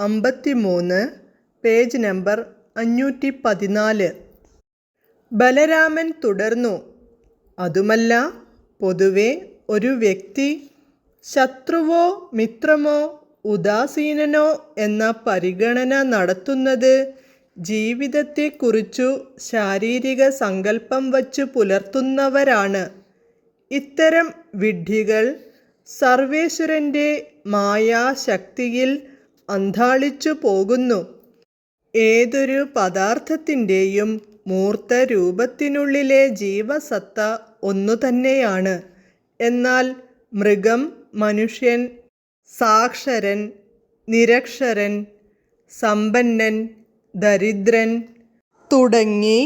അമ്പത്തിമൂന്ന് page number അഞ്ഞൂറ്റി പതിനാല് ബലരാമൻ തുടർന്നു. അതുമല്ല പൊതുവെ ഒരു വ്യക്തി ശത്രുവോ മിത്രമോ ഉദാസീനനോ എന്ന പരിഗണന നടത്തുന്നത് ജീവിതത്തെക്കുറിച്ചു ശാരീരിക സങ്കല്പം വച്ചു പുലർത്തുന്നവരാണ്. ഇത്തരം വിഡ്ഢികൾ സർവേശ്വരന്റെ മായാശക്തിയിൽ അന്ധാളിച്ചു പോകുന്നു. ഏതൊരു പദാർത്ഥത്തിന്റെയും മൂർത്ത രൂപത്തിനുള്ളിലെ ജീവസത്ത ഒന്നു തന്നെയാണ് എന്നാൽ മൃഗം മനുഷ്യൻ സാക്ഷരൻ നിരക്ഷരൻ സമ്പന്നൻ ദരിദ്രൻ തുടങ്ങി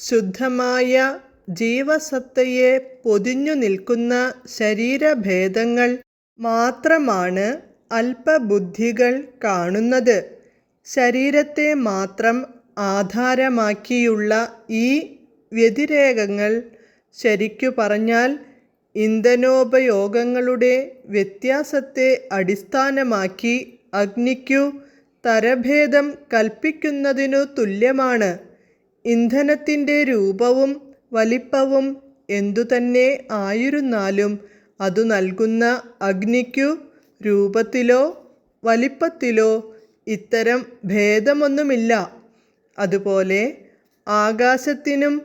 ശുദ്ധമായ ജീവസത്തയെ പൊതിഞ്ഞു നിൽക്കുന്ന ശരീരഭേദങ്ങൾ മാത്രമാണ് അല്പബുദ്ധികൾ കാണുന്നത് ശരീരത്തെ മാത്രം ആധാരമാക്കിയുള്ള ഈ വ്യതിരേകങ്ങൾ ശരിക്കു പറഞ്ഞാൽ ഇന്ധനോപയോഗങ്ങളുടെ വ്യത്യാസത്തെ അടിസ്ഥാനമാക്കി അഗ്നിക്കു തരഭേദം കൽപ്പിക്കുന്നതിനു തുല്യമാണ്. ഇന്ധനത്തിന്റെ രൂപവും വലിപ്പവും എന്തുതന്നെ ആയിരുന്നാലും അതു നൽകുന്ന അഗ്നിക്കു രൂപത്തിലോ വലിപ്പത്തിലോ ഇത്തരം ഭേദമൊന്നുമില്ല. അതുപോലെ ആകാശത്തിനും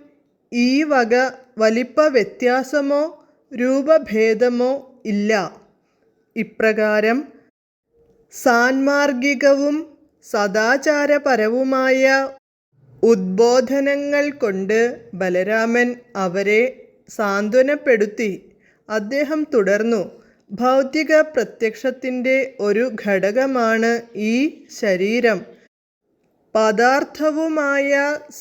ഈ വക വലിപ്പ വ്യത്യാസമോ രൂപഭേദമോ ഇല്ല. ഇപ്രകാരം സാൻമാർഗികവും സദാചാരപരവുമായ ഉദ്ബോധനങ്ങൾ കൊണ്ട് ബലരാമൻ അവരെ സാന്ത്വനപ്പെടുത്തി. അദ്ദേഹം തുടർന്നു. ഭൗതിക പ്രത്യക്ഷത്തിന്റെ ഒരു ഘടകമാണ് ഈ ശരീരം. പദാർത്ഥവുമായ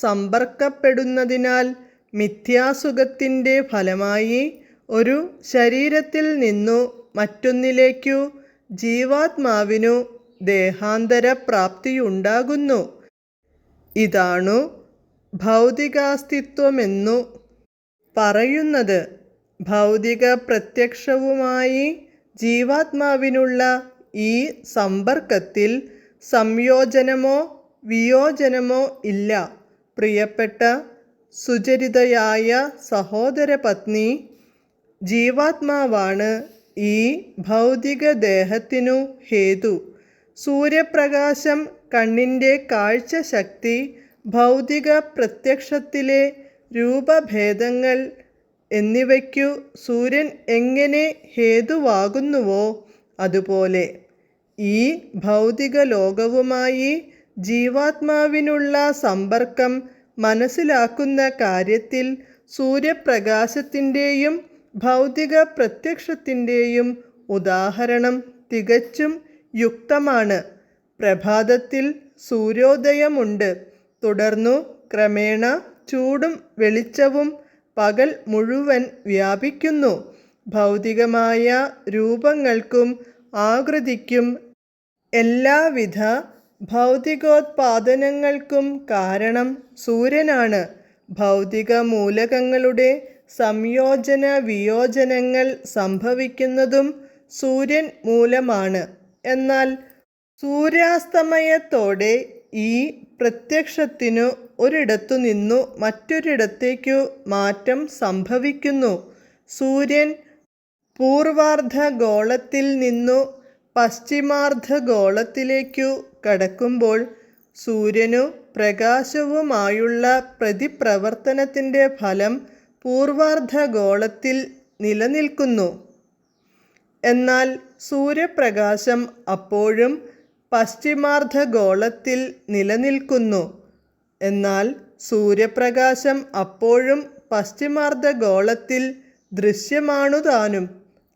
സമ്പർക്കപ്പെടുന്നതിനാൽ മിഥ്യാസുഖത്തിന്റെ ഫലമായി ഒരു ശരീരത്തിൽ നിന്നു മറ്റൊന്നിലേക്കു ജീവാത്മാവിനു ദേഹാന്തര പ്രാപ്തിയുണ്ടാകുന്നു ഇതാണു ഭൗതികാസ്തിത്വമെന്നു പറയുന്നത്. ഭൗതിക പ്രത്യക്ഷവുമായി ജീവാത്മാവിനുള്ള ഈ സമ്പർക്കത്തിൽ സംയോജനമോ വിയോജനമോ ഇല്ല. പ്രിയപ്പെട്ട സുചരിതയായ സഹോദര പത്നി ജീവാത്മാവാണ് ഈ ഭൗതിക ദേഹത്തിനു ഹേതു. സൂര്യപ്രകാശം കണ്ണിന്റെ കാഴ്ചശക്തി ഭൗതിക പ്രത്യക്ഷത്തിലെ രൂപഭേദങ്ങൾ എന്നിവയ്ക്കു സൂര്യൻ എങ്ങനെ ഹേതുവാകുന്നുവോ അതുപോലെ ഈ ഭൗതിക ലോകവുമായി ജീവാത്മാവിനുള്ള സമ്പർക്കം മനസ്സിലാക്കുന്ന കാര്യത്തിൽ സൂര്യപ്രകാശത്തിന്റെയും ഭൗതിക പ്രത്യക്ഷത്തിന്റെയും ഉദാഹരണം തികച്ചും യുക്തമാണ്. പ്രഭാതത്തിൽ സൂര്യോദയമുണ്ട്. തുടർന്നു ക്രമേണ ചൂടും വെളിച്ചവും പകൽ മുഴുവൻ വ്യാപിക്കുന്നു. ഭൗതികമായ രൂപങ്ങൾക്കും ആകൃതിക്കും എല്ലാവിധ ഭൗതികോത്പാദനങ്ങൾക്കും കാരണം സൂര്യനാണ്. ഭൗതിക മൂലകങ്ങളുടെ സംയോജന വിയോജനങ്ങൾ സംഭവിക്കുന്നതും സൂര്യൻ മൂലമാണ്. എന്നാൽ സൂര്യാസ്തമയത്തോടെ ഈ പ്രത്യക്ഷത്തിനു ഒരിടത്തു നിന്നു മറ്റൊരിടത്തേക്കു മാറ്റം സംഭവിക്കുന്നു. സൂര്യൻ പൂർവാർദ്ധഗോളത്തിൽ നിന്നു പശ്ചിമാർദ്ധഗോളത്തിലേക്കു കടക്കുമ്പോൾ സൂര്യനു പ്രകാശവുമായുള്ള പ്രതിപ്രവർത്തനത്തിന്റെ ഫലം പൂർവാർദ്ധഗോളത്തിൽ നിലനിൽക്കുന്നു. എന്നാൽ സൂര്യപ്രകാശം അപ്പോഴും പശ്ചിമാർദ്ധഗോളത്തിൽ നിലനിൽക്കുന്നു. എന്നാൽ സൂര്യപ്രകാശം അപ്പോഴും പശ്ചിമാർദ്ധഗോളത്തിൽ ദൃശ്യമാണുതാനും.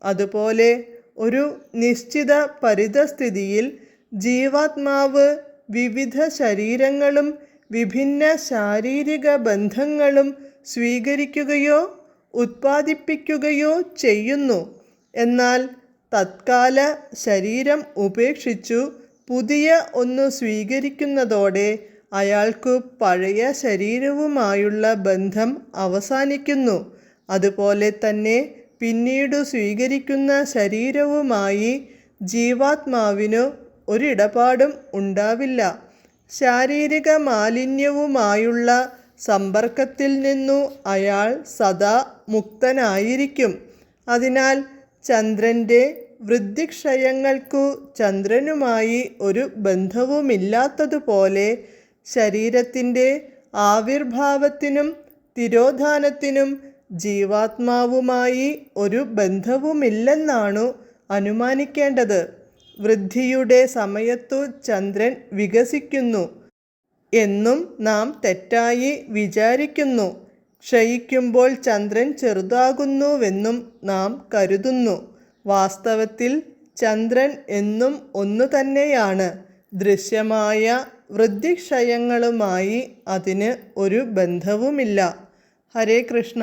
അതുപോലെ ഒരു നിശ്ചിത പരിതസ്ഥിതിയിൽ ജീവാത്മാവ് വിവിധ ശരീരങ്ങളും വിഭിന്ന ശാരീരിക ബന്ധങ്ങളും സ്വീകരിക്കുകയോ ഉത്പാദിപ്പിക്കുകയോ ചെയ്യുന്നു. എന്നാൽ തത്കാല ശരീരം ഉപേക്ഷിച്ചു പുതിയ ഒന്ന് സ്വീകരിക്കുന്നതോടെ അയാൾക്കു പഴയ ശരീരവുമായുള്ള ബന്ധം അവസാനിക്കുന്നു. അതുപോലെ തന്നെ പിന്നീടു സ്വീകരിക്കുന്ന ശരീരവുമായി ജീവാത്മാവിനു ഒരിടപാടും ഉണ്ടാവില്ല. ശാരീരിക മാലിന്യവുമായുള്ള സമ്പർക്കത്തിൽ നിന്നു അയാൾ സദാ മുക്തനായിരിക്കും. അതിനാൽ ചന്ദ്രന്റെ വൃദ്ധിക്ഷയങ്ങൾക്കു ചന്ദ്രനുമായി ഒരു ബന്ധവുമില്ലാത്തതുപോലെ ശരീരത്തിന്റെ ആവിർഭാവത്തിനും തിരോധാനത്തിനും ജീവാത്മാവുമായി ഒരു ബന്ധവുമില്ലെന്നാണു അനുമാനിക്കേണ്ടത്. വൃദ്ധിയുടെ സമയത്തു ചന്ദ്രൻ വികസിക്കുന്നു എന്നും നാം തെറ്റായി വിചാരിക്കുന്നു. ക്ഷയിക്കുമ്പോൾ ചന്ദ്രൻ ചെറുതാകുന്നുവെന്നും നാം കരുതുന്നു. വാസ്തവത്തിൽ ചന്ദ്രൻ എന്നും ഒന്നു തന്നെയാണ്. ദൃശ്യമായ വൃദ്ധിക്ഷയങ്ങളുമായി അതിന് ഒരു ബന്ധവുമില്ല. ഹരേ കൃഷ്ണ.